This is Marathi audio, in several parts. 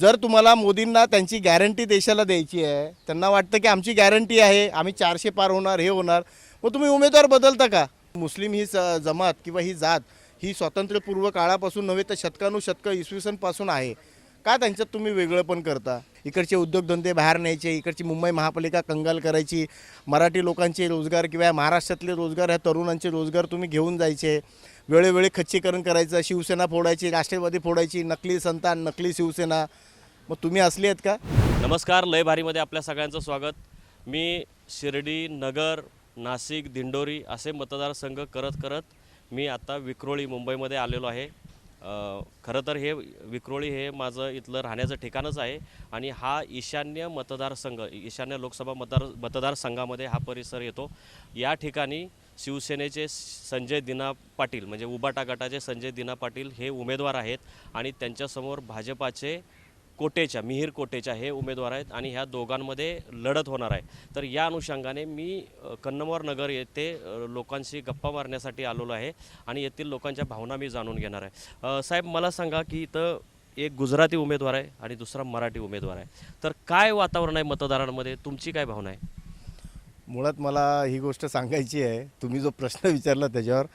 जर तुम्हाला मोदींना त्यांची गॅरंटी देशाला द्यायची आहे त्यांना वाटतं की आमची गॅरंटी आहे आम्ही चारशे पार होणार हे होणार मग तुम्ही उमेदवार बदलता का? मुस्लिम ही स- जमात किंवा ही जात ही स्वातंत्र्यपूर्व काळापासून नव्हे तर शतकानुशतकं इसवी सनपासून आहे. का त्यांच्यात तुम्ही वेगळं पण करता? इकडचे उद्योगधंदे बाहेर न्यायचे इकडची मुंबई महापालिका कंगाल करायची मराठी लोकांचे रोजगार किंवा महाराष्ट्रातले रोजगार ह्या तरुणांचे रोजगार तुम्ही घेऊन जायचे वेळोवेळी खच्चीकरण करायचं शिवसेना फोडायची राष्ट्रवादी फोडायची नकली संतान नकली शिवसेना मग तुम्ही असली आहेत का? नमस्कार लय भारीमध्ये आपल्या सगळ्यांचं स्वागत. मी शिर्डी नगर नाशिक दिंडोरी असे मतदारसंघ करत करत मी आता विक्रोळी मुंबईमध्ये आलेलो आहे. खरं तर हे विक्रोळी हे माझं इथलं राहण्याचं ठिकाणच आहे आणि हा ईशान्य मतदारसंघ ईशान्य लोकसभा मतदार मतदारसंघामध्ये हा परिसर येतो. या ठिकाणी शिवसेनेचे संजय दिना पाटील म्हणजे उबाटा गटाचे संजय दिना पाटील हे उमेदवार आहेत आणि त्यांच्यासमोर भाजपाचे कोटेच्या मिहीर कोटेच्या हे उमेदवार आहेत आणि ह्या दोघांमध्ये लढत होणार आहे. तर या अनुषंगाने मी कन्नमवार नगर येथे लोकांशी गप्पा मारण्यासाठी आलेलो आहे आणि येथील लोकांच्या भावना मी जाणून घेणार आहे. साहेब मला सांगा की इथं एक गुजराती उमेदवार आहे आणि दुसरा मराठी उमेदवार आहे. तर काय वातावरण आहे मतदारांमध्ये? तुमची काय भावना आहे? मुळात मला ही गोष्ट सांगायची आहे. तुम्ही जो प्रश्न विचारला त्याच्यावर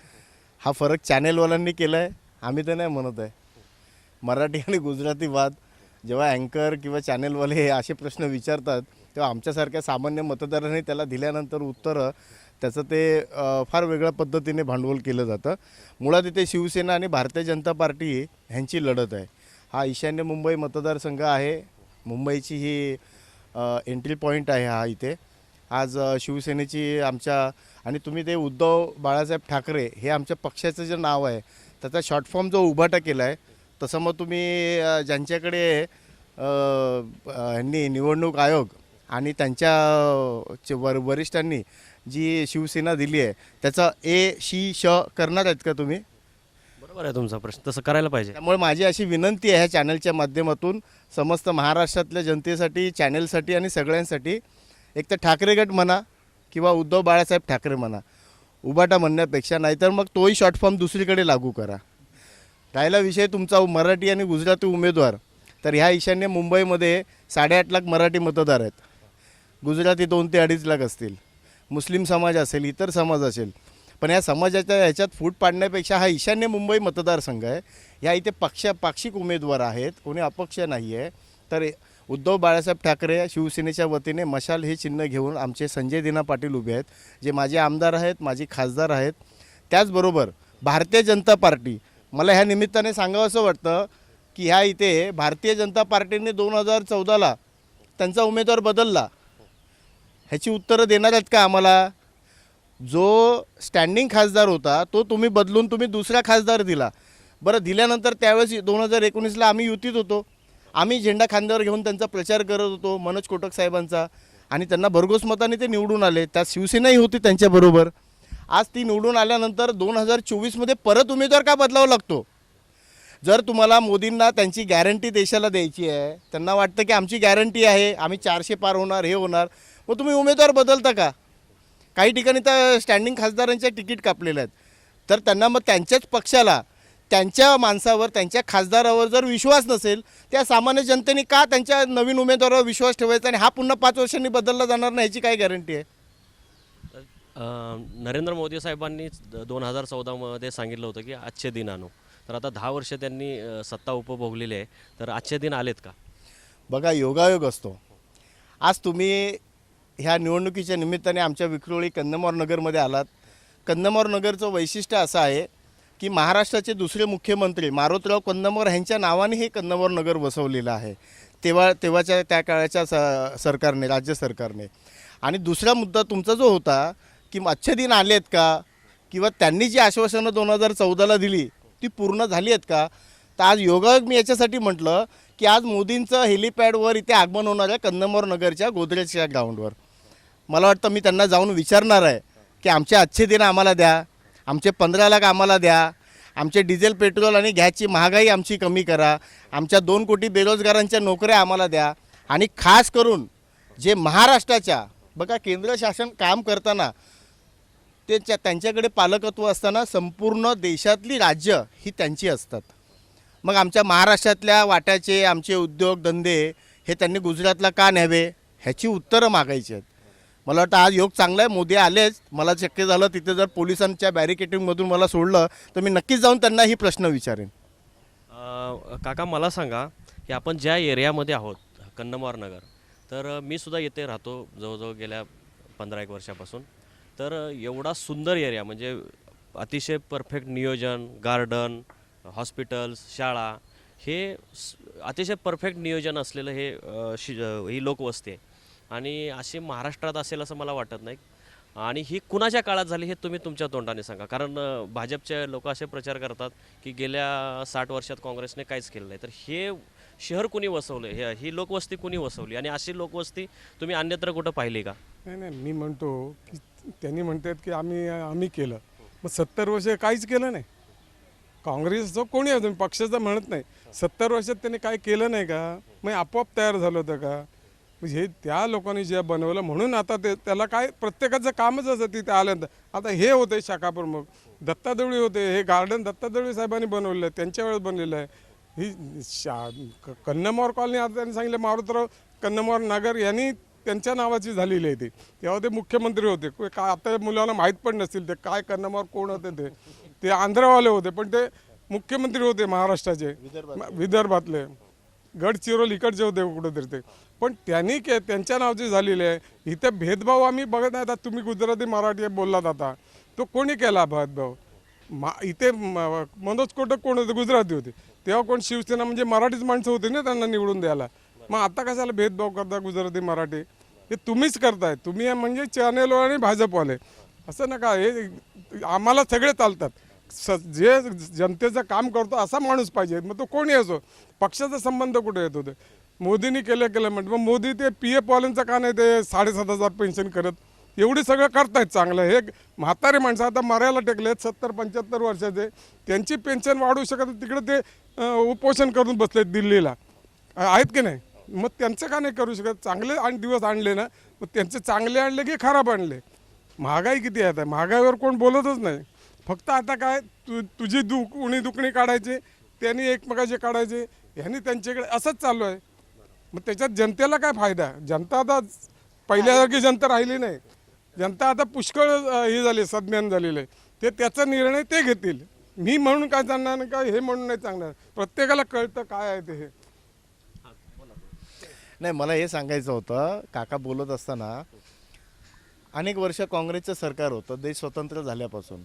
हा फरक चॅनेलवाल्यांनी केला आहे आम्ही तर नाही म्हणत आहे. मराठी आणि गुजराती वाद जेव्हा अँकर किंवा चॅनेलवाले हे असे प्रश्न विचारतात तेव्हा आमच्यासारख्या सामान्य मतदारांनी त्याला दिल्यानंतर उत्तरं त्याचं ते फार वेगळ्या पद्धतीने भांडवल केलं जातं. मुळात इथे शिवसेना आणि भारतीय जनता पार्टी ह्यांची लढत आहे. हा ईशान्य मुंबई मतदारसंघ आहे. मुंबईची ही एंट्री पॉईंट आहे हा इथे. आज शिवसेनेची आमच्या आणि तुम्ही ते उद्धव बाळासाहेब ठाकरे हे आमच्या पक्षाचं जे नाव आहे त्याचा शॉर्ट फॉर्म जो उभाटा केला आहे तसं मग तुम्ही ज्यांच्याकडे ह्यांनी निवडणूक आयोग आणि त्यांच्या वर वरिष्ठांनी जी शिवसेना दिली आहे त्याचा ए शी श करणार आहेत का तुम्ही? बरोबर आहे तुमचा प्रश्न तसं करायला पाहिजे. त्यामुळे माझी अशी विनंती आहे ह्या चॅनलच्या माध्यमातून समस्त महाराष्ट्रातल्या जनतेसाठी चॅनलसाठी आणि सगळ्यांसाठी एक तर ठाकरे गट म्हणा किंवा उद्धव बाळासाहेब ठाकरे म्हणा उबाटा म्हणण्यापेक्षा नाहीतर मग तोही शॉर्ट फॉर्म दुसरीकडे लागू करा. राहिला विषय तुमचा मराठी आणि गुजराती उमेदवार. तर ह्या ईशान्य मुंबईमध्ये साडेआठ लाख मराठी मतदार आहेत. गुजराती दोन ते अडीच लाख असतील. मुस्लिम समाज असेल इतर समाज असेल. पण या समाजाच्या ह्याच्यात फूट पाडण्यापेक्षा हा ईशान्य मुंबई मतदारसंघ आहे. ह्या इथे पक्ष पाक्षिक उमेदवार आहेत. कोणी अपक्ष नाही आहे तर उद्धव बाळासाहेब ठाकरे शिवसेनेच्या वतीने मशाल हे चिन्ह घेऊन आमचे संजय दिना पाटील उभे आहेत. जे माझे आमदार आहेत माझे खासदार आहेत. त्याचबरोबर भारतीय जनता पार्टी मला ह्या निमित्ताने सांगावं असं वाटतं की ह्या इथे भारतीय जनता पार्टीने दोन हजार चौदाला त्यांचा उमेदवार बदलला. ह्याची उत्तरं देणार आहेत का आम्हाला? जो स्टँडिंग खासदार होता तो तुम्ही बदलून तुम्ही दुसरा खासदार दिला. बरं दिल्यानंतर त्यावेळेस दोन हजार एकोणीसला आम्ही युतीत होतो. आम्ही झेंडा खांद्यावर घेऊन त्यांचा प्रचार करत होतो मनोज कोटक साहेबांचा. आणि त्यांना भरघोस मताने ते निवडून आले. त्यात शिवसेनाही होती त्यांच्याबरोबर. आज ती निवडून आल्यानंतर दोन हजार चोवीसमध्ये परत उमेदवार का बदलावा लागतो? जर तुम्हाला मोदींना त्यांची गॅरंटी देशाला द्यायची आहे त्यांना वाटतं की आमची गॅरंटी आहे आम्ही चारशे पार होणार हे होणार मग तुम्ही उमेदवार बदलता का? काही ठिकाणी तर स्टँडिंग खासदारांच्या तिकीट कापलेल्या आहेत. तर त्यांना मग त्यांच्याच पक्षाला त्यांच्या माणसावर त्यांच्या खासदारावर जर विश्वास नसेल त्या सामान्य जनतेने का त्यांच्या नवीन उमेदवारावर विश्वास ठेवायचा आणि हा पुन्हा पाच वर्षांनी बदलला जाणार नाही याची काय गॅरंटी आहे? नरेंद्र मोदी साहेबांनी दोन हजार चौदामध्ये सांगितलं होतं की आजचे दिन आणू. तर आता दहा वर्ष त्यांनी सत्ता उपभोगलेली आहे. तर आजचे दिन आलेत का? बघा योगायोग असतो. आज तुम्ही ह्या निवडणुकीच्या निमित्ताने आमच्या विक्रोळी कंदमोर नगरमध्ये आलात. कंदमोर नगरचं वैशिष्ट्य असं आहे की महाराष्ट्राचे दुसरे मुख्यमंत्री मारुतराव कंदमोर ह्यांच्या नावाने हे कंदमोर नगर बसवलेलं आहे. तेव्हा तेव्हाच्या त्या काळाच्या स सरकारने राज्य सरकारने. आणि दुसरा मुद्दा तुमचा जो होता की अच्छे दिन आले आहेत का? किंवा त्यांनी जी आश्वासनं दोन हजार चौदाला दिली ती पूर्ण झाली आहेत का? तर आज योगायोग मी याच्यासाठी म्हटलं की आज मोदींचं हेलिपॅडवर इथे आगमन होणार आहे कंदमोर नगरच्या गोदरेजच्या ग्राउंडवर मला वाटतं मी त्यांना जाऊन विचारणार आहे की आमचे अच्छे दिन आम्हाला द्या आमचे पंधरा लाख आम्हाला द्या आमचे डिझेल पेट्रोल आणि गॅसची महागाई आमची कमी करा आमच्या दोन कोटी बेरोजगारांच्या नोकऱ्या आम्हाला द्या आणि खास करून जे महाराष्ट्राच्या बघा केंद्र शासन काम करताना त्यांच्या त्यांच्याकडे पालकत्व असताना संपूर्ण देशातली राज्य ही त्यांची असतात. मग आमच्या महाराष्ट्रातल्या वाट्याचे आमचे उद्योग धंदे हे त्यांनी गुजरातला का न्यावे ह्याची उत्तरं मागायची आहेत. मला वाटतं आज योग चांगला आहे मोदी आलेच. मला शक्य झालं तिथे जर पोलिसांच्या बॅरिकेटिंगमधून मला सोडलं तर मी नक्कीच जाऊन त्यांना ही प्रश्न विचारेन. काका मला सांगा की आपण ज्या एरियामध्ये आहोत कन्नमार नगर तर मी सुद्धा येथे राहतो जवळजवळ गेल्या पंधरा एक वर्षापासून. तर एवढा सुंदर एरिया म्हणजे अतिशय परफेक्ट नियोजन गार्डन हॉस्पिटल्स शाळा हे अतिशय परफेक्ट नियोजन असलेलं हे शि ही लोकवस्ती आहे. आणि अशी महाराष्ट्रात असेल असं मला वाटत नाही. आणि ही कुणाच्या काळात झाली हे तुम्ही तुमच्या तोंडाने सांगा. कारण भाजपचे लोक असे प्रचार करतात की गेल्या साठ वर्षात काँग्रेसने काहीच केलं नाही. तर हे शहर कुणी वसवलं हे ही लोकवस्ती कुणी वसवली? आणि अशी लोकवस्ती तुम्ही अन्यत्र कुठं पाहिली का? नाही नाही मी म्हणतो की त्यांनी म्हणतात की आम्ही आम्ही केलं. मग सत्तर वर्ष काहीच केलं नाही. काँग्रेसचं कोणी असतो पक्षाचं म्हणत नाही. सत्तर वर्षात त्यांनी काय केलं नाही का? मग आपोआप तयार झालं होतं का? हे त्या लोकांनी जे बनवलं म्हणून आता ते त्याला काय प्रत्येकाचं कामच असं तिथे आल्यानंतर. आता हे होते शाखाप्रमुख. दत्तादेवळी होते. हे गार्डन दत्तादेवळी साहेबांनी बनवलेलं आहे. त्यांच्या वेळेस बनलेलं आहे. ही शा क- कन्नमोर कॉलनी आता त्यांनी सांगितलं मारुतराव कन्नमोर नगर यांनी त्यांच्या नावाची झालेली आहे ती. तेव्हा ते मुख्यमंत्री होते. को- काय आता मुलांना माहीत पण नसतील ते काय कन्नमोर कोण होते ते. ते आंध्रवाले होते पण ते मुख्यमंत्री होते महाराष्ट्राचे. विदर्भातले. गडचिरोली इकडचे होते कुठेतरी ते. पण त्यांनी के त्यांच्या नावाची झालेली आहे. इथे भेदभाव आम्ही बघत नाही. आता तुम्ही गुजराती मराठी बोललात आता. तो कोणी केला भेदभाव? मा इथे मनोज कोटक कोण होते? गुजराती होते. तेव्हा कोण शिवसेना म्हणजे मराठीच माणसं होती ना त्यांना निवडून द्यायला. मग आता कशाला भेदभाव करता गुजराती मराठी? हे तुम्हीच करताय. तुम्ही म्हणजे चॅनेलवाले आणि भाजपवाले. असं नका हे आम्हाला सगळे चालतात. स जे जनतेचं काम करतो असा माणूस पाहिजे. मग तो कोणी असो पक्षाचा संबंध कुठे येतो ते? मोदींनी केलं केलं म्हणजे मग मोदी ते पी एफ वाल्यांचं का नाही ते साडेसात हजार पेन्शन करत? एवढी सगळं करतायत चांगलं. हे म्हातारे माणसं आता मरायला टेकले आहेत सत्तर पंच्याहत्तर वर्षाचे. त्यांची पेन्शन वाढू शकत तिकडे ते उपोषण करून बसलेत दिल्लीला. आहेत की नाही? मग त्यांचं का नाही करू शकत? चांगले आणि दिवस आणले ना मग त्यांचे चांगले आणले की खराब आणले? महागाई किती आहे आता? महागाईवर कोण बोलतच नाही. फक्त आता काय तु तुझी दुख उणी दुखणी काढायची त्यांनी एकमेकाचे काढायचे ह्यांनी त्यांच्याकडे असंच चालू आहे. मग त्याच्यात जनतेला काय फायदा? जनता आता पहिल्यासारखी जनता राहिली नाही. जनता आता पुष्कळ हे झाली सज्ञान झालेलं आहे. ते त्याचा निर्णय ते घेतील. मी म्हणून काय सांगणार नाही काय हे म्हणून नाही सांगणार. प्रत्येकाला कळतं काय आहे ते हे. नाही मला हे सांगायचं होतं काका बोलत असताना अनेक वर्ष काँग्रेसचं सरकार होतं देश स्वतंत्र झाल्यापासून.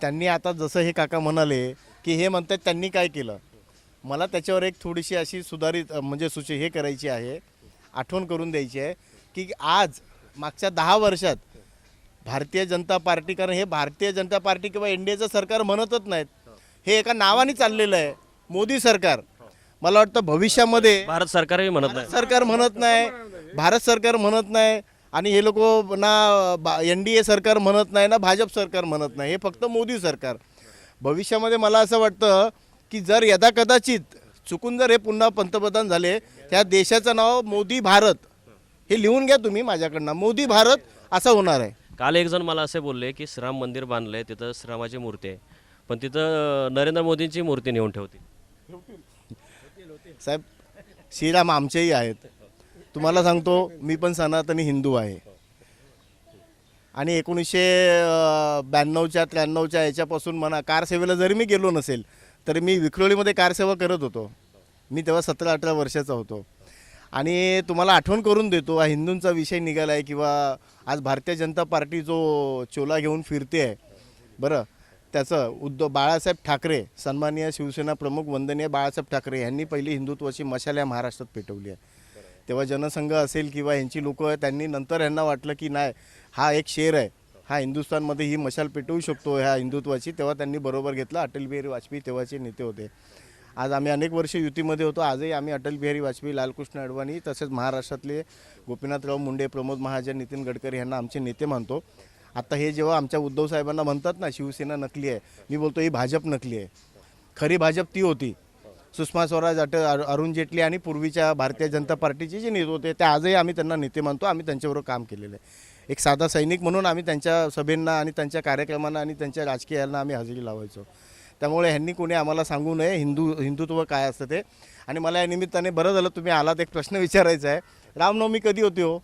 त्यांनी आता जसं हे काका म्हणाले की हे म्हणतात त्यांनी काय केलं? मला त्याच्यावर एक थोडीशी अशी सुधारित म्हणजे सुचे हे करायची आहे आठवण करून द्यायची आहे की आज मागच्या दहा वर्षात भारतीय जनता पार्टी कारण हे भारतीय जनता पार्टी किंवा एनडीएचं सरकार म्हणतच नाहीत. हे एका नावाने चाललेलं आहे मोदी सरकार. मला वाटतं भविष्यामध्ये भारत सरकारही म्हणत नाही. सरकार म्हणत नाही. भारत सरकार म्हणत नाही. आणि हे लोक ना एन डी ए सरकार म्हणत नाही ना भाजप सरकार म्हणत नाही. हे फक्त मोदी सरकार. भविष्यामध्ये मला असं वाटतं की जर यदा कदाचित चुकून जर हे पुन्हा पंतप्रधान झाले त्या देशाचं नाव मोदी भारत. हे लिहून घ्या तुम्ही माझ्याकडनं. मोदी भारत असं होणार आहे. काल एक जण मला असे बोलले की श्रीराम मंदिर बांधलंय तिथं श्रीरामाची मूर्ती आहे. पण तिथं नरेंद्र मोदींची मूर्ती नेऊन ठेवतील. साहेब श्रीराम आमचेही आहेत. तुम्हाला सांगतो मी पण सनातनी हिंदू आहे. आणि एकोणीसशे ब्याण्णवच्या त्र्याण्णवच्या याच्यापासून म्हणा कारसेवेला जरी मी गेलो नसेल तरी मी विक्रोळीमध्ये कारसेवा करत होतो. मी तेव्हा सतरा अठरा वर्षाचा होतो. आणि तुम्हाला आठवण करून देतो हा हिंदूंचा विषय निघाला आहे किंवा आज भारतीय जनता पार्टी जो चोला घेऊन फिरते आहे बरं त्याचं उद्धव बाळासाहेब ठाकरे सन्माननीय शिवसेना प्रमुख वंदनीय बाळासाहेब ठाकरे यांनी पहिली हिंदुत्वाची मशाल या महाराष्ट्रात पेटवली आहे. तेव्हा जनसंघ असेल किंवा यांची लोक त्यांनी नंतर यांना वाटलं की नाही हा एक शेर आहे. हा हिंदुस्थानमध्ये ही मशाल पेटवू शकतो ह्या हिंदुत्वाची. तेव्हा त्यांनी बरोबर घेतलं अटल बिहारी वाजपेयी तेव्हाचे नेते होते. आज आम्ही अनेक वर्ष युतीमध्ये होतो आजही आम्ही अटल बिहारी वाजपेयी लालकृष्ण अडवाणी तसेच महाराष्ट्रातले गोपीनाथराव मुंडे प्रमोद महाजन नितीन गडकरी यांना आमचे नेते मानतो. आता हे जेव्हा आमच्या उद्धव साहेबांना म्हणतात ना शिवसेना नकली आहे मी बोलतो ही भाजप नकली आहे. खरी भाजप ती होती. सुषमा स्वराज अट अरुण जेटली आणि पूर्वीच्या भारतीय जनता पार्टीचे जे नेते होते ते आजही आम्ही त्यांना नेते मानतो आम्ही त्यांच्याबरोबर काम केलेलं आहे. एक साधा सैनिक म्हणून आम्ही त्यांच्या सभेंना आणि त्यांच्या कार्यक्रमांना आणि त्यांच्या राजकीयांना आम्ही हजेरी लावायचो. त्यामुळे ह्यांनी कोणी आम्हाला सांगू नये हिंदू हिंदुत्व काय असतं ते. आणि मला या निमित्ताने बरं झालं तुम्ही आलात एक प्रश्न विचारायचा आहे. रामनवमी कधी होती हो?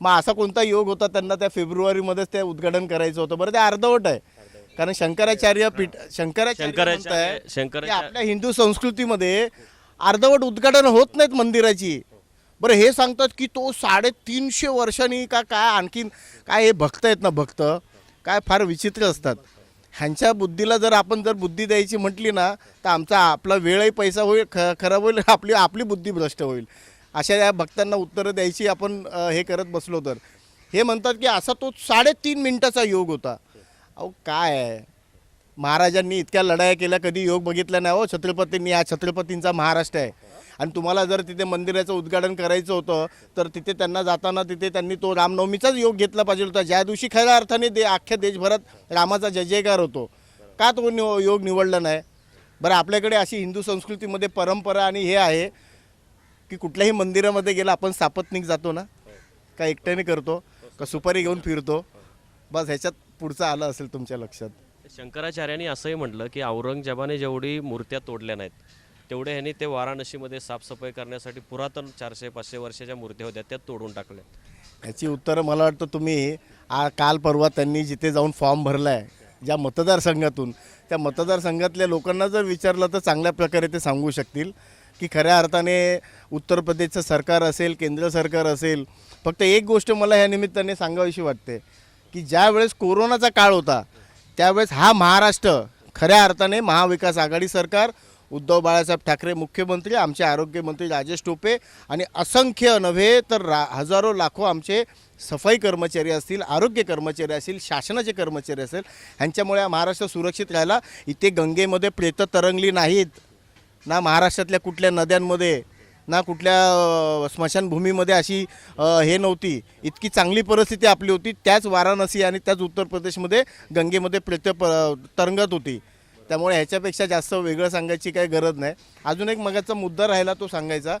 मग असा कोणता योग होता त्यांना त्या फेब्रुवारीमध्येच ते उद्घाटन करायचं होतं? बरं ते अर्धवट आहे. कारण शंकराचार्य पीठ शंकराचार्य शंकराचार्य आपल्या हिंदू संस्कृतीमध्ये अर्धवट उद्घाटन होत नाहीत मंदिराची. बरं हे सांगतात की तो साडेतीनशे वर्षांनी का काय आणखीन काय हे भक्त आहेत ना भक्त? काय फार विचित्र असतात. ह्यांच्या बुद्धीला जर आपण जर बुद्धी द्यायची म्हटली ना तर आमचा आपला वेळही पैसा होईल ख खराब होईल आपली आपली बुद्धी भ्रष्ट होईल. अशा या भक्तांना उत्तरं द्यायची आपण हे करत बसलो तर. हे म्हणतात की असा तो साडेतीन मिनटाचा योग होता. अहो काय आहे? महाराजांनी इतक्या लढाया केल्या कधी योग बघितला नाही. हो छत्रपतींनी हा छत्रपतींचा महाराष्ट्र आहे. आणि तुम्हाला जर तिथे मंदिराचं उद्घाटन करायचं होतं तर तिथे त्यांना जाताना तिथे त्यांनी तो रामनवमीचाच योग घेतला पाहिजे होता. ज्या दिवशी खऱ्या अर्थाने दे अख्ख्या देशभरात रामाचा जय जयकार होतो का तो निव योग निवडला नाही? बरं आपल्याकडे अशी हिंदू संस्कृतीमध्ये परंपरा आणि हे आहे की कुठल्याही मंदिरामध्ये गेला आपण सापत्निक जातो ना? का एकट्याने करतो? का सुपारी घेऊन फिरतो? बस ह्याच्यात पुढचं आलं असेल तुमच्या लक्षात. शंकराचार्यांनी असंही म्हटलं की औरंगजेबाने जेवढी मूर्त्या तोडल्या नाहीत तेवढे ह्यांनी ते वाराणसीमध्ये साफसफाई करण्यासाठी पुरातन चारशे पाचशे वर्षाच्या मूर्त्या होत्या त्या तोडून टाकल्या. याची उत्तरं मला वाटतं तुम्ही आ काल परवा त्यांनी जिथे जाऊन फॉर्म भरला आहे ज्या मतदारसंघातून त्या मतदारसंघातल्या लोकांना जर विचारलं तर चांगल्या प्रकारे ते सांगू शकतील. की खऱ्या अर्थाने उत्तर प्रदेशचं सरकार असेल केंद्र सरकार असेल फक्त एक गोष्ट मला ह्या निमित्ताने सांगावीशी वाटते की ज्या वेळेस कोरोनाचा काळ होता त्यावेळेस हा महाराष्ट्र खऱ्या अर्थाने महाविकास आघाडी सरकार उद्धव बाळासाहेब ठाकरे मुख्यमंत्री आमचे आरोग्यमंत्री राजेश टोपे आणि असंख्य नव्हे तर रा हजारो लाखो आमचे सफाई कर्मचारी असतील आरोग्य कर्मचारी असतील शासनाचे कर्मचारी असेल ह्यांच्यामुळे हा महाराष्ट्र सुरक्षित राहिला. इथे गंगेमध्ये प्रेतं तरंगली नाहीत. ना महाराष्ट्रातल्या कुठल्या नद्यांमध्ये ना कुठल्या स्मशानभूमीमध्ये अशी हे नव्हती. इतकी चांगली परिस्थिती आपली होती. त्याच वाराणसी आणि त्याच उत्तर प्रदेशमध्ये गंगेमध्ये प्रेत प तरंगत होती. त्यामुळे ह्याच्यापेक्षा जास्त वेगळं सांगायची काही गरज नाही. अजून एक मगाचा मुद्दा राहिला तो सांगायचा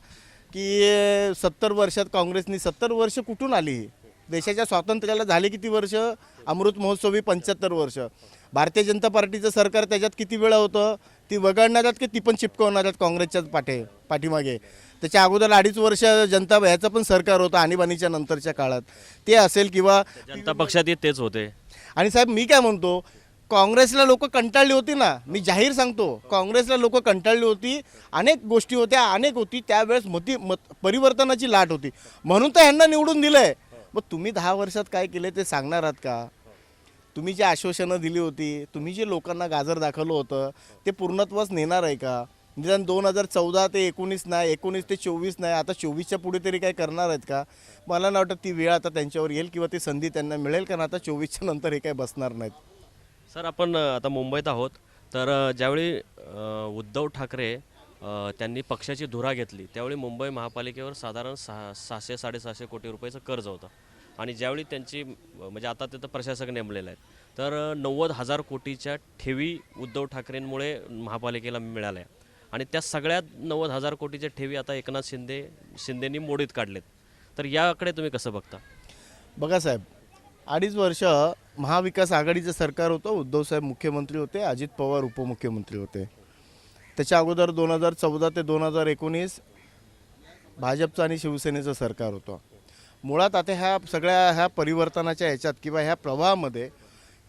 की सत्तर वर्षात काँग्रेसनी सत्तर वर्ष कुठून आली ही? देशाच्या स्वातंत्र्याला झाले किती वर्ष? अमृत महोत्सवी पंच्याहत्तर वर्ष. भारतीय जनता पार्टीचं सरकार त्याच्यात किती वेळा होतं? ती वगळणाऱ्यात की ती पण चिपकवणाऱ्यात काँग्रेसच्याच पाठे पाठीमागे? त्याच्या अगोदर अडीच वर्ष जनता ह्याचं पण सरकार होतं आणीबाणीच्या नंतरच्या काळात. ते असेल किंवा जनता पक्षात तेच होते. आणि साहेब मी काय म्हणतो काँग्रेसला लोक कंटाळली होती ना? मी जाहीर सांगतो काँग्रेसला लोक कंटाळली होती अनेक गोष्टी होत्या अनेक होती त्यावेळेस मती मत परिवर्तनाची लाट होती. म्हणून तर ह्यांना निवडून दिलंय. मग तुम्ही दहा वर्षात काय केले ते सांगणार आहात का? तुम्ही जी आश्वासनं दिली होती तुम्ही जे लोकांना गाजर दाखवलं होतं ते पूर्णत्वच नेणार आहे का? निदान दोन हजार चौदा ते एकोणीस नाही एकोणीस ते चोवीस नाही आता चोवीसच्या पुढे तरी काय करणार आहेत का? मला नाही वाटत ती वेळ आता त्यांच्यावर येईल किंवा ती संधी त्यांना मिळेल कारण आता चोवीसच्या नंतर हे काय बसणार नाहीत. सर आपण आता मुंबईत आहोत. तर ज्यावेळी उद्धव ठाकरे त्यांनी पक्षाची धुरा घेतली त्यावेळी मुंबई महापालिकेवर साधारण सहा सहाशे साडेसहाशे कोटी रुपयाचं कर्ज होतं. आणि ज्यावेळी त्यांची म्हणजे आता तिथं प्रशासक नेमलेले आहेत तर नव्वद हजार कोटीच्या ठेवी उद्धव ठाकरेंमुळे महापालिकेला मिळाल्या. आणि त्या सगळ्यात नव्वद हजार कोटीच्या ठेवी आता एकनाथ शिंदे शिंदेनी मोडीत काढलेत. तर याकडे तुम्ही कसं बघता? बघा साहेब अडीच वर्ष महाविकास आघाडीचं सरकार होतं उद्धवसाहेब मुख्यमंत्री होते अजित पवार उपमुख्यमंत्री होते. त्याच्या अगोदर दोन हजार चौदा ते दोन हजार एकोणीस भाजपचं आणि शिवसेनेचं सरकार होतं. मुळात आता ह्या सगळ्या ह्या परिवर्तनाच्या ह्याच्यात किंवा ह्या प्रवाहामध्ये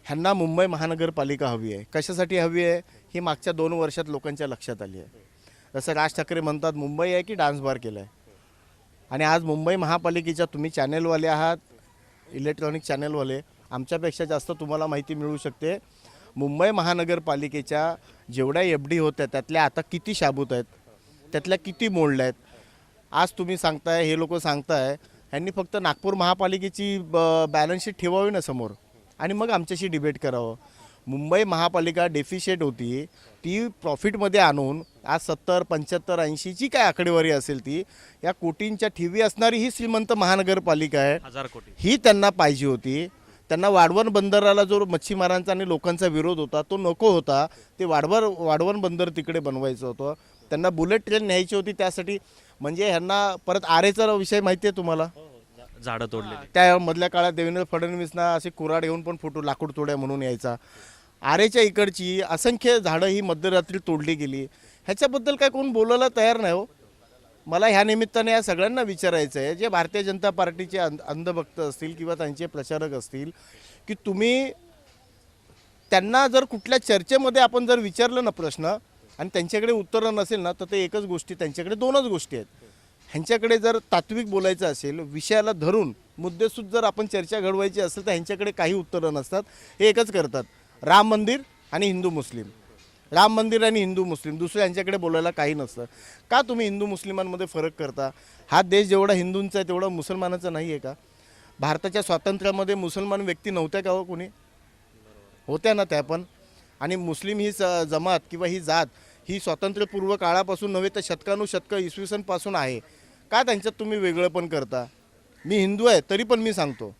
ह्यांना मुंबई महानगरपालिका हवी आहे. कशासाठी हवी आहे? ही मागच्या दोन वर्षात लोकांच्या लक्षात आली आहे. जसं राज ठाकरे म्हणतात मुंबई आहे की डान्स बार केला आहे आणि आज मुंबई महापालिकेच्या तुम्ही चॅनेलवाले आहात इलेक्ट्रॉनिक चॅनेलवाले आमच्यापेक्षा जास्त तुम्हाला माहिती मिळू शकते. मुंबई महानगरपालिकेच्या जेवढ्या एफ डी होत्या त्यातल्या आता किती शाबूत आहेत? त्यातल्या किती मोडल्या आहेत? आज तुम्ही सांगताय हे लोक सांगताय ह्यांनी फक्त नागपूर महापालिकेची बॅलन्स शीट ठेवावी ना समोर. आणि मग आमच्याशी डिबेट करावं. मुंबई महापालिका डेफिशिएट होती ती प्रॉफिटमध्ये आणून आज सत्तर पंच्याहत्तर ऐंशीची काय आकडेवारी असेल ती या कोटींच्या ठेवी असणारी ही श्रीमंत महानगरपालिका आहे. हजार कोटी. ही त्यांना पाहिजे होती. त्यांना वाढवण बंदराला जो मच्छीमारांचा आणि लोकांचा विरोध होता तो नको होता. ते वाढवर वाढवण बंदर तिकडे बनवायचं होतं. त्यांना बुलेट ट्रेन न्यायची होती त्यासाठी म्हणजे ह्यांना परत आरेचा विषय माहिती आहे तुम्हाला? झाडं तोडलेली. त्या मधल्या काळात देवेंद्र फडणवीसना असे कुराड घेऊन पण फोटो लाकूड तोड्या म्हणून यायचा. आरेच्या इकडची असंख्य झाडं ही मध्यरात्री तोडली गेली. ह्याच्याबद्दल काय कोण बोलायला तयार नाही हो? मला ह्या निमित्ताने या सगळ्यांना विचारायचं आहे. जे भारतीय जनता पार्टीचे अंध अंधभक्त असतील किंवा त्यांचे प्रचारक असतील की तुम्ही त्यांना जर कुठल्या चर्चेमध्ये आपण जर विचारलं ना प्रश्न आणि त्यांच्याकडे उत्तरं नसेल ना तर ते एकच गोष्टी त्यांच्याकडे दोनच गोष्टी आहेत. ह्यांच्याकडे जर तात्विक बोलायचं असेल विषयाला धरून मुद्देसूद जर आपण चर्चा घडवायची असेल तर ह्यांच्याकडे काही उत्तरं नसतात. हे एकच करतात. राम मंदिर आणि हिंदू मुस्लिम. राम मंदिर आणि हिंदू मुस्लिम. दुसरं यांच्याकडे बोलायला काही नसतं. का तुम्ही हिंदू मुस्लिमांमध्ये फरक करता? हा देश जेवढा हिंदूंचा आहे तेवढा मुसलमानाचा नाही आहे का? भारताच्या स्वातंत्र्यामध्ये मुसलमान व्यक्ती नव्हत्या का हो कोणी? होत्या ना त्या पण. आणि मुस्लिम ही स- जमात किंवा ही जात ही स्वातंत्र्यपूर्व काळापासून नव्हे तर शतकानुशतकं इसवी सनपासून आहे. का त्यांच्यात तुम्ही वेगळं पण करता? मी हिंदू आहे तरी पण मी सांगतो.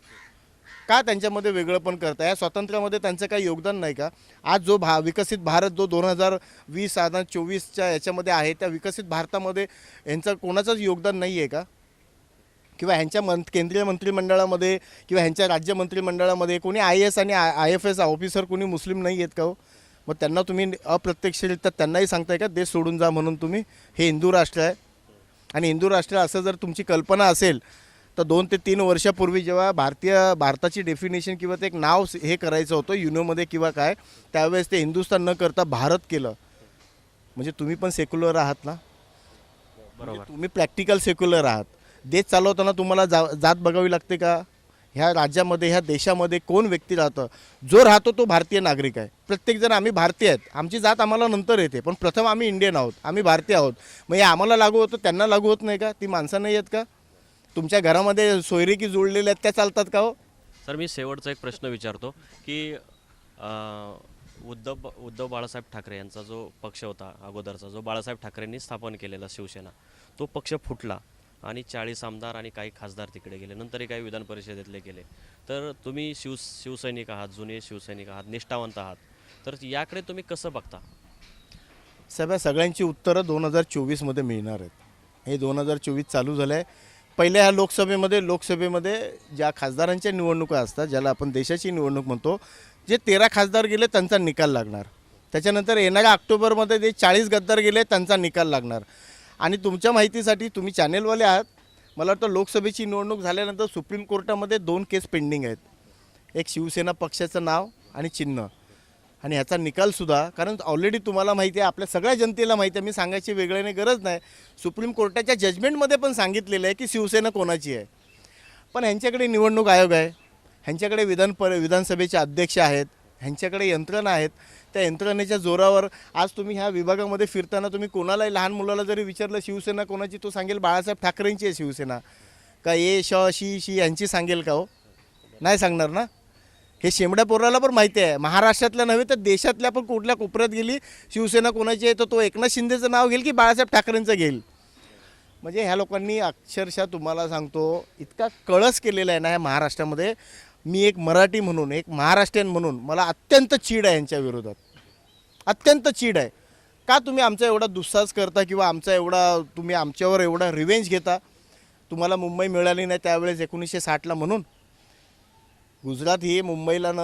का त्यांच्यामध्ये वेगळं पण करता? या स्वातंत्र्यामध्ये त्यांचं काही योगदान नाही का? आज जो भा विकसित भारत जो दोन हजार वीस साधारण चोवीसच्या याच्यामध्ये आहे त्या विकसित भारतामध्ये यांचं कोणाचंच योगदान नाही आहे का? किंवा ह्यांच्या मं केंद्रीय मंत्रिमंडळामध्ये किंवा ह्यांच्या राज्य मंत्रिमंडळामध्ये कोणी आय एस आणि आय एफ एस ऑफिसर कोणी मुस्लिम नाही आहेत का हो? मग त्यांना तुम्ही अप्रत्यक्षरित्या त्यांनाही सांगताय का देश सोडून जा म्हणून तुम्ही हे हिंदू राष्ट्र आहे. आणि हिंदू राष्ट्र असं जर तुमची कल्पना असेल तर दोन ते तीन वर्षापूर्वी जेव्हा भारतीय भारताची डेफिनेशन किंवा ते एक नाव हे करायचं होतं युनोमध्ये किंवा काय त्यावेळेस ते हिंदुस्थान न करता भारत केलं. म्हणजे तुम्ही पण सेक्युलर आहात ना? म्हणजे तुम्ही प्रॅक्टिकल सेक्युलर आहात. देश चालवताना तुम्हाला जा जात बघावी लागते का? ह्या राज्यामध्ये ह्या देशामध्ये कोण व्यक्ती राहतं? जो राहतो तो भारतीय नागरिक आहे. प्रत्येकजण आम्ही भारतीय आहेत. आमची जात आम्हाला नंतर येते. पण प्रथम आम्ही इंडियन आहोत. आम्ही भारतीय आहोत. मग हे आम्हाला लागू होतं त्यांना लागू होत नाही का? ती माणसं नाही आहेत का? तुमच्या घरामध्ये सोयरेकी जोडलेल्या आहेत त्या चालतात का हो? सर मी शेवटचा एक प्रश्न विचारतो की उद्धव उद्धव बाळासाहेब ठाकरे यांचा जो पक्ष होता अगोदरचा जो बाळासाहेब ठाकरेंनी स्थापन केलेला शिवसेना तो पक्ष फुटला. आणि चाळीस आमदार आणि काही खासदार तिकडे गेले. नंतरही काही विधान परिषदेतले गेले. तर तुम्ही शिव शिवसैनिक आहात जुने शिवसैनिक आहात निष्ठावंत आहात. तर याकडे तुम्ही कसं बघता? सगळ्या सगळ्यांची उत्तरं दोन हजार चोवीसमध्ये मिळणार आहेत. हे दोन हजार चोवीस चालू झालं आहे पहिल्या ह्या लोकसभेमध्ये लोकसभेमध्ये ज्या खासदारांच्या निवडणुका असतात ज्याला आपण देशाची निवडणूक म्हणतो जे तेरा खासदार गेले त्यांचा निकाल लागणार. त्याच्यानंतर येणाऱ्या ऑक्टोबरमध्ये जे चाळीस गद्दार गेले त्यांचा निकाल लागणार. आणि तुमच्या माहितीसाठी तुम्ही चॅनेलवाले आहात. मला वाटतं लोकसभेची निवडणूक झाल्यानंतर सुप्रीम कोर्टामध्ये दोन केस पेंडिंग आहेत. एक शिवसेना पक्षाचं नाव आणि चिन्ह. आणि ह्याचा निकालसुद्धा कारण ऑलरेडी तुम्हाला माहिती आहे आपल्या सगळ्या जनतेला माहिती आहे मी सांगायची वेगळ्याने गरज नाही. सुप्रीम कोर्टाच्या जजमेंटमध्ये पण सांगितलेलं आहे की शिवसेना कोणाची आहे. पण ह्यांच्याकडे निवडणूक आयोग आहे. ह्यांच्याकडे विधान पर विधानसभेचे अध्यक्ष आहेत. ह्यांच्याकडे यंत्रणा आहेत. त्या यंत्रणेच्या जोरावर आज तुम्ही ह्या विभागामध्ये फिरताना तुम्ही कोणालाही लहान मुलाला जरी विचारलं शिवसेना कोणाची तो सांगेल बाळासाहेब ठाकरेंची आहे शिवसेना. का ए श शी शी यांची सांगेल का हो? नाही सांगणार ना? हे शेमड्या पोराला पण माहिती आहे. महाराष्ट्रातल्या नव्हे तर देशातल्या पण कुठल्या कोपऱ्यात गेली शिवसेना कोणाची आहे तर तो एकनाथ शिंदेचं नाव घेईल की बाळासाहेब ठाकरेंचं घेईल? म्हणजे ह्या लोकांनी अक्षरशः तुम्हाला सांगतो इतका कळस केलेला आहे ना ह्या महाराष्ट्रामध्ये. मी एक मराठी म्हणून एक महाराष्ट्रीयन म्हणून मला अत्यंत चीड आहे यांच्या विरोधात. अत्यंत चीड आहे. का तुम्ही आमचा एवढा दुस्साहस करता किंवा आमचा एवढा तुम्ही आमच्यावर एवढा रिवेंज घेता? तुम्हाला मुंबई मिळाली नाही त्यावेळेस एकोणीसशे साठला म्हणून. गुजरात ही मुंबईला न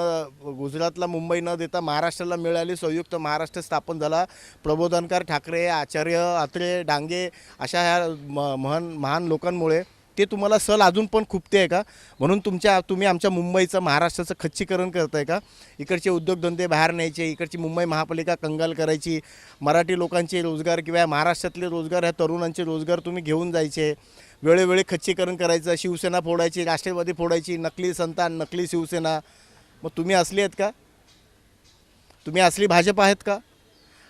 गुजरातला मुंबई न देता महाराष्ट्राला मिळाली संयुक्त महाराष्ट्र स्थापन झाला. प्रबोधनकार ठाकरे आचार्य आत्रे डांगे अशा ह्या म महान महान लोकांमुळे ते तुम्हाला सल अजून पण खुपते आहे का? म्हणून तुमच्या तुम्ही आमच्या मुंबईचं महाराष्ट्राचं खच्चीकरण करताय का? इकडचे उद्योगधंदे बाहेर न्यायचे इकडची मुंबई महापालिका कंगाल करायची मराठी लोकांचे रोजगार किंवा महाराष्ट्रातले रोजगार ह्या तरुणांचे रोजगार तुम्ही घेऊन जायचे वेळोवेळी खच्चीकरण करायचं शिवसेना फोडायची राष्ट्रवादी फोडायची नकली संतान नकली शिवसेना. मग तुम्ही असली आहेत का? तुम्ही असली भाजप आहेत का?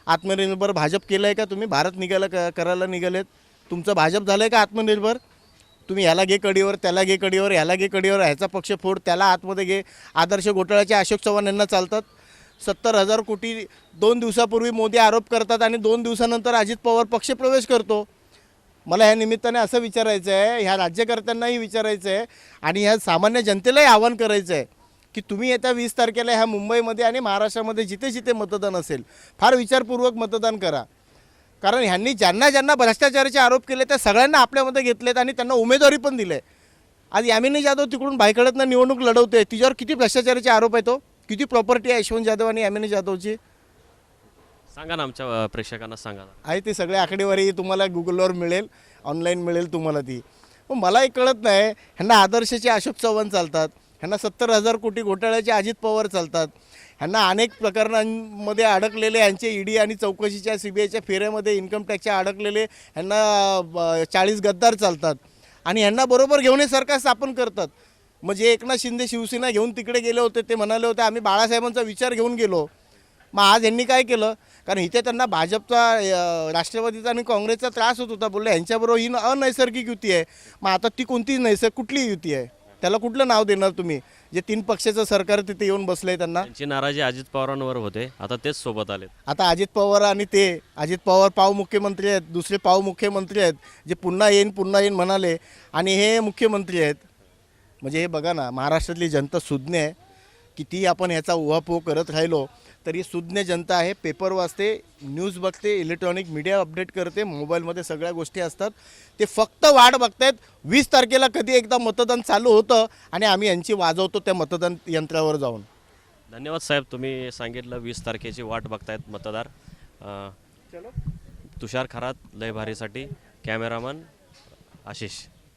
आत्मनिर्भर भाजप केलं आहे का तुम्ही? भारत निघायला क करायला निघालेत. तुमचं भाजप झालं आहे का आत्मनिर्भर? तुम्ही ह्याला घे कडीवर त्याला घे कडीवर ह्याला घे कडीवर ह्याचा पक्ष फोड त्याला आतमध्ये घे. आदर्श घोटाळ्याचे अशोक चव्हाण यांना चालतात. सत्तर हजार कोटी दोन दिवसापूर्वी मोदी आरोप करतात आणि दोन दिवसानंतर अजित पवार पक्षप्रवेश करतो. मला ह्या निमित्ताने असं विचारायचं आहे ह्या राज्यकर्त्यांनाही विचारायचं आहे आणि ह्या सामान्य जनतेलाही आवाहन करायचं आहे की तुम्ही येत्या वीस तारखेला ह्या मुंबईमध्ये आणि महाराष्ट्रामध्ये जिथे जिथे मतदान असेल फार विचारपूर्वक मतदान करा. कारण ह्यांनी ज्यांना ज्यांना भ्रष्टाचाराचे आरोप केले त्या सगळ्यांना आपल्यामध्ये घेतलेत आणि त्यांना उमेदवारी पण दिले. आज यामिनी जाधव तिकडून भायखळ्यातनं निवडणूक लढवते तिच्यावर किती भ्रष्टाचाराचे आरोप आहेत तो किती प्रॉपर्टी आहे यशवंत जाधव आणि एम एन जाधवची? सांगा ना आमच्या प्रेक्षकांना सांगा. आहे ते सगळे आकडेवारी तुम्हाला गुगलवर मिळेल ऑनलाईन मिळेल तुम्हाला ती. पण मला एक कळत नाही ह्यांना आदर्शचे अशोक चव्हाण चालतात ह्यांना सत्तर हजार कोटी घोटाळ्याचे अजित पवार चालतात ह्यांना अनेक प्रकरणांमध्ये अडकलेले ह्यांचे ईडी आणि चौकशीच्या सी बी आयच्या फेऱ्यामध्ये इन्कम टॅक्सच्या अडकलेले ह्यांना चाळीस गद्दार चालतात. आणि ह्यांना बरोबर घेऊन हे सरकार स्थापन करतात. म्हणजे एकनाथ शिंदे शिवसेना घेऊन तिकडे गेले होते ते म्हणाले होते आम्ही बाळासाहेबांचा विचार घेऊन गेलो. मग आज यांनी काय केलं? कारण इथे त्यांना भाजपचा राष्ट्रवादीचा आणि काँग्रेसचा त्रास होत. होता बोलले यांच्याबरोबर ही न- अनैसर्गिक युती आहे. मग आता ती कोणती नैसर्ग कुठली युती आहे. त्याला कुठलं नाव देणार तुम्ही? जे तीन पक्षाचं सरकार तिथे येऊन बसलंय त्यांना? त्यांची नाराजी अजित पवारांवर होते. आता तेच सोबत आलेत. आता अजित पवार आणि ते अजित पवार पाव मुख्यमंत्री आहेत दुसरे पाव मुख्यमंत्री आहेत जे पुन्हा येईन पुन्हा येईन म्हणाले. आणि हे मुख्यमंत्री आहेत. म्हणजे हे बघा ना महाराष्ट्रातली जनता सुज्ञ आहे. कितीही आपण ह्याचा उहापोह करत राहिलो तरी सुज्ञ जनता आहे पेपर वाचते न्यूज बघते इलेक्ट्रॉनिक मीडिया अपडेट करते मोबाईलमध्ये सगळ्या गोष्टी असतात. ते फक्त वाट बघतायत. वीस तारखेला कधी एकदा मतदान चालू होतं आणि आम्ही यांची वाजवतो त्या मतदान यंत्रावर जाऊन. धन्यवाद साहेब तुम्ही सांगितलं वीस तारखेची वाट बघतायत मतदार. अ, तुषार खरात लय भारीसाठी. कॅमेरामन आशिष.